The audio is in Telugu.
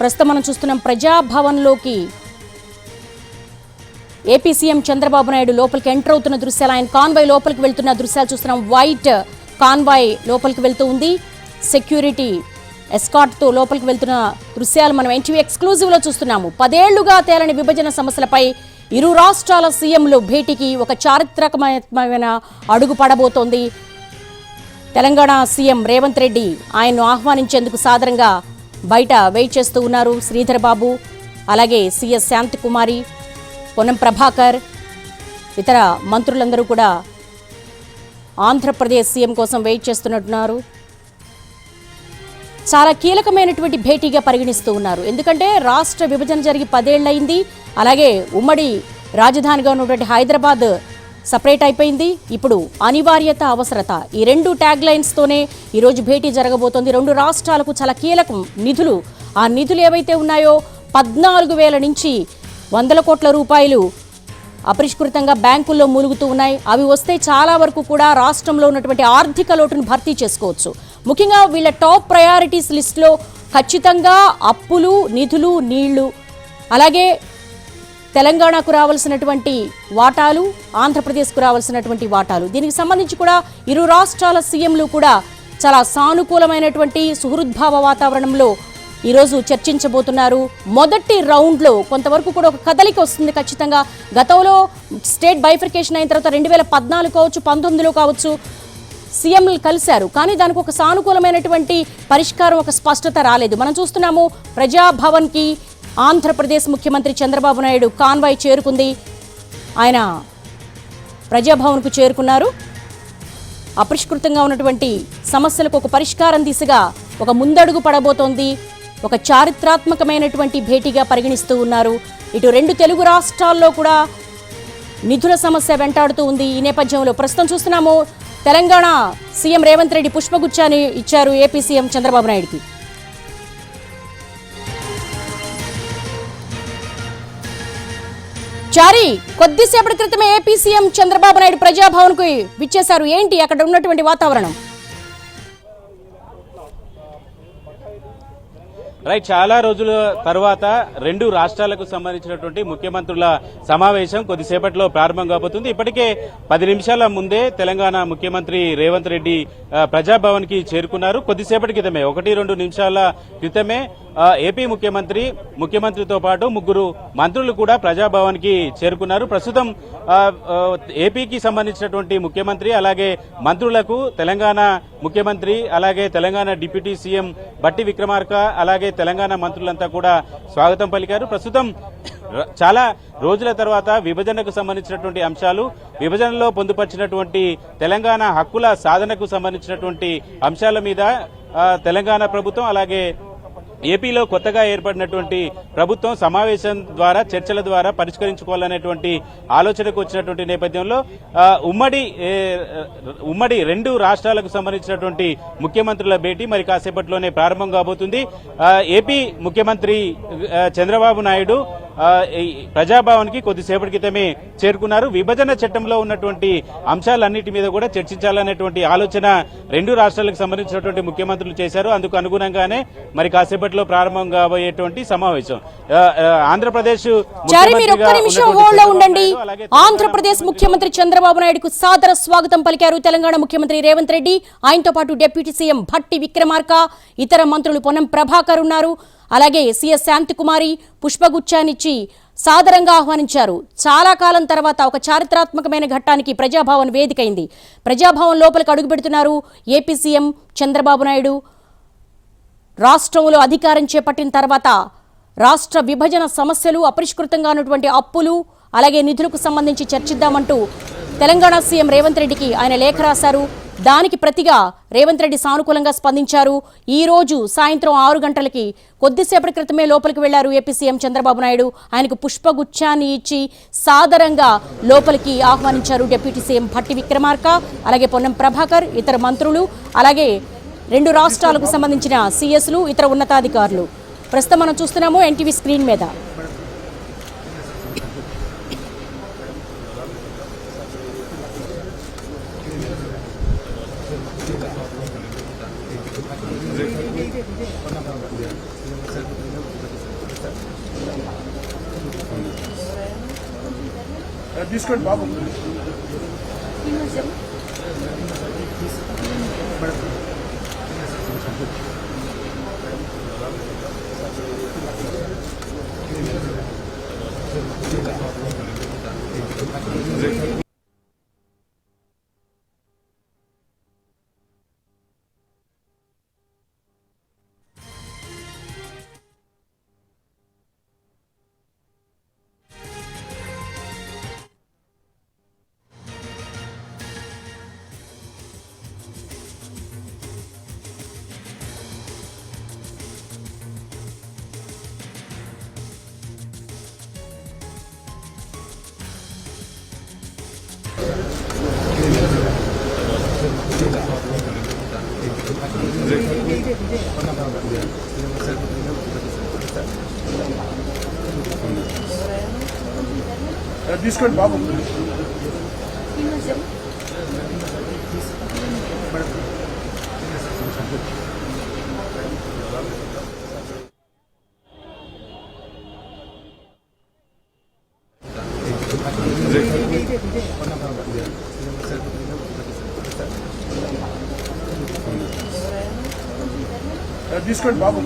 ప్రస్తుతం మనం చూస్తున్నాం ప్రజాభవన్లోకి. ఏపీ సీఎం చంద్రబాబు నాయుడు లోపలికి ఎంటర్ అవుతున్న దృశ్యాలు ఆయన కాన్వాయ్ లోపలికి వెళ్తున్న దృశ్యాలు చూస్తున్నాం. వైట్ కాన్వాయ్ లోపలికి వెళ్తూ ఉంది. సెక్యూరిటీ ఎస్కాట్తో లోపలికి వెళ్తున్న దృశ్యాలు మనం ఎన్టీవీ ఎక్స్క్లూజివ్లో చూస్తున్నాము. పదేళ్ళుగా తేలని విభజన సమస్యలపై ఇరు రాష్ట్రాల సీఎంలు భేటీకి ఒక చారిత్రకమైన అడుగు పడబోతోంది. తెలంగాణ సీఎం రేవంత్ రెడ్డి ఆయన్ను ఆహ్వానించేందుకు సాదరంగా బయట వెయిట్ చేస్తూ ఉన్నారు శ్రీధర్ బాబు అలాగే సిఎస్ శాంతకుమారి పొన్నం ప్రభాకర్ ఇతర మంత్రులందరూ కూడా ఆంధ్రప్రదేశ్ సీఎం కోసం వెయిట్ చేస్తున్నట్టున్నారు. చాలా కీలకమైనటువంటి భేటీగా పరిగణిస్తూ ఉన్నారు. ఎందుకంటే రాష్ట్ర విభజన జరిగి పదేళ్ళయింది అలాగే ఉమ్మడి రాజధానిగా ఉన్నటువంటి హైదరాబాద్ సపరేట్ అయిపోయింది. ఇప్పుడు అనివార్యత అవసరత ఈ రెండు ట్యాగ్ లైన్స్తోనే ఈరోజు భేటీ జరగబోతోంది. రెండు రాష్ట్రాలకు చాలా కీలకం నిధులు. ఆ నిధులు ఏవైతే ఉన్నాయో పద్నాలుగు వేల నుంచి వందల కోట్ల రూపాయలు అపరిష్కృతంగా బ్యాంకుల్లో మూలుగుతూ ఉన్నాయి. అవి వస్తే చాలా వరకు కూడా రాష్ట్రంలో ఉన్నటువంటి ఆర్థిక లోటును భర్తీ చేసుకోవచ్చు. ముఖ్యంగా వీళ్ళ టాప్ ప్రయారిటీస్ లిస్టులో ఖచ్చితంగా అప్పులు నిధులు నీళ్ళు. అలాగే తెలంగాణకు రావాల్సినటువంటి వాటాలు ఆంధ్రప్రదేశ్కు రావాల్సినటువంటి వాటాలు. దీనికి సంబంధించి కూడా ఇరు రాష్ట్రాల సీఎంలు కూడా చాలా సానుకూలమైనటువంటి సుహృద్భావ వాతావరణంలో ఈరోజు చర్చించబోతున్నారు. మొదటి రౌండ్లో కొంతవరకు కూడా ఒక కదలిక వస్తుంది ఖచ్చితంగా. గతంలో స్టేట్ బైఫర్కేషన్ అయిన తర్వాత రెండు వేల పద్నాలుగు కావచ్చు పంతొమ్మిదిలో కావచ్చు సీఎంలు కలిశారు. కానీ దానికి ఒక సానుకూలమైనటువంటి పరిష్కారం ఒక స్పష్టత రాలేదు. మనం చూస్తున్నాము ప్రజాభవన్కి ఆంధ్రప్రదేశ్ ముఖ్యమంత్రి చంద్రబాబు నాయుడు కాన్వాయ్ చేరుకుంది. ఆయన ప్రజాభవన్కు చేరుకున్నారు. అపరిష్కృతంగా ఉన్నటువంటి సమస్యలకు ఒక పరిష్కారం దిశగా ఒక ముందడుగు పడబోతోంది. ఒక చారిత్రాత్మకమైనటువంటి భేటీగా పరిగణిస్తూ ఉన్నారు. ఇటు రెండు తెలుగు రాష్ట్రాల్లో కూడా నిధుల సమస్య వెంటాడుతూ ఉంది. ఈ నేపథ్యంలో ప్రస్తుతం చూస్తున్నాము. తెలంగాణ సీఎం రేవంత్ రెడ్డి పుష్పగుచ్చాన్ని ఇచ్చారు ఏపీ సీఎం చంద్రబాబు నాయుడికి. చారి కొద్దిసేపటి క్రితమే ఏపీ సీఎం చంద్రబాబు నాయుడు ప్రజాభవన్కు విచ్చేశారు. ఏంటి? అక్కడ ఉన్నటువంటి వాతావరణం. రైట్ చాలా రోజుల తర్వాత రెండు రాష్ట్రాలకు సంబంధించినటువంటి ముఖ్యమంత్రుల సమావేశం కొద్దిసేపట్లో ప్రారంభం కాబోతుంది. ఇప్పటికే పది నిమిషాల ముందే తెలంగాణ ముఖ్యమంత్రి రేవంత్ రెడ్డి ప్రజాభవన్కి ప్రజాభవన్కి చేరుకున్నారు. కొద్దిసేపటి క్రితమే ఒకటి రెండు నిమిషాల క్రితమే ఏపీ ముఖ్యమంత్రి ముఖ్యమంత్రితో పాటు ముగ్గురు మంత్రులు కూడా ప్రజాభవన్కి చేరుకున్నారు. ప్రస్తుతం ఏపీకి సంబంధించినటువంటి ముఖ్యమంత్రి అలాగే మంత్రులకు తెలంగాణ ముఖ్యమంత్రి అలాగే తెలంగాణ డిప్యూటీ సీఎం బట్టి విక్రమార్క అలాగే తెలంగాణ మంత్రులంతా కూడా స్వాగతం పలికారు. ప్రస్తుతం చాలా రోజుల తర్వాత విభజనకు సంబంధించినటువంటి అంశాలు విభజనలో పొందుపరిచినటువంటి తెలంగాణ హక్కుల సాధనకు సంబంధించినటువంటి అంశాల మీద తెలంగాణ ప్రభుత్వం అలాగే ఏపీలో కొత్తగా ఏర్పడినటువంటి ప్రభుత్వం సమావేశం ద్వారా చర్చల ద్వారా పరిష్కరించుకోవాలనేటువంటి ఆలోచనకు వచ్చినటువంటి నేపథ్యంలో ఉమ్మడి ఉమ్మడి రెండు రాష్ట్రాలకు సంబంధించినటువంటి ముఖ్యమంత్రుల భేటీ మరి కాసేపట్లోనే ప్రారంభం కాబోతుంది. ఏపీ ముఖ్యమంత్రి చంద్రబాబు నాయుడు ఆ, ఈ ప్రజాభవన్కి కొద్దిసేపటి క్రితమే చేరుకున్నారు. విభజన చట్టంలో ఉన్నటువంటి అంశాలన్నిటి మీద కూడా చర్చించాలనేటువంటి ఆలోచన రెండు రాష్ట్రాలకు సంబంధించినటువంటి ముఖ్యమంత్రులు చేశారు. అందుకు అనుగుణంగానే మరి కాసేపట్లో ప్రారంభం కాబోయేటువంటి సమావేశం. ఆంధ్రప్రదేశ్ ఉండండి. ఆంధ్రప్రదేశ్ ముఖ్యమంత్రి చంద్రబాబు నాయుడుకు సాదర స్వాగతం పలికారు తెలంగాణ ముఖ్యమంత్రి రేవంత్ రెడ్డి. ఆయనతో పాటు డిప్యూటీ సీఎం భట్టి విక్రమార్క ఇతర మంత్రులు పొన్నం ప్రభాకర్ ఉన్నారు. అలాగే సిఎస్ శాంతికుమారి పుష్పగుచ్చాన్నిచ్చి సాదరంగా ఆహ్వానించారు. చాలా కాలం తర్వాత ఒక చారిత్రాత్మకమైన ఘట్టానికి ప్రజాభవన్ వేదికైంది. ప్రజాభవన్ లోపలికి అడుగుపెడుతున్నారు ఏపీ సీఎం చంద్రబాబు నాయుడు. రాష్ట్రంలో అధికారం చేపట్టిన తర్వాత రాష్ట్ర విభజన సమస్యలు అపరిష్కృతంగా ఉన్నటువంటి అప్పులు అలాగే నిధులకు సంబంధించి చర్చిద్దామంటూ తెలంగాణ సీఎం రేవంత్ రెడ్డికి ఆయన లేఖ రాశారు. దానికి ప్రతిగా రేవంత్ రెడ్డి సానుకూలంగా స్పందించారు. ఈ రోజు సాయంత్రం ఆరు గంటలకి కొద్దిసేపటి క్రితమే లోపలికి వెళ్ళారు ఏపీ సీఎం చంద్రబాబు నాయుడు. ఆయనకు పుష్పగుచ్చాన్ని ఇచ్చి సాదరంగా లోపలికి ఆహ్వానించారు డిప్యూటీ సీఎం భట్టి విక్రమార్క అలాగే పొన్నం ప్రభాకర్ ఇతర మంత్రులు అలాగే రెండు రాష్ట్రాలకు సంబంధించిన సీఎస్లు ఇతర ఉన్నతాధికారులు. ప్రస్తుతం మనం చూస్తున్నాము ఎన్టీవీ స్క్రీన్ మీద. తీసుకోండి బాబు మేడం తీసుకోండి బాబు తీసుకోండి బాబు.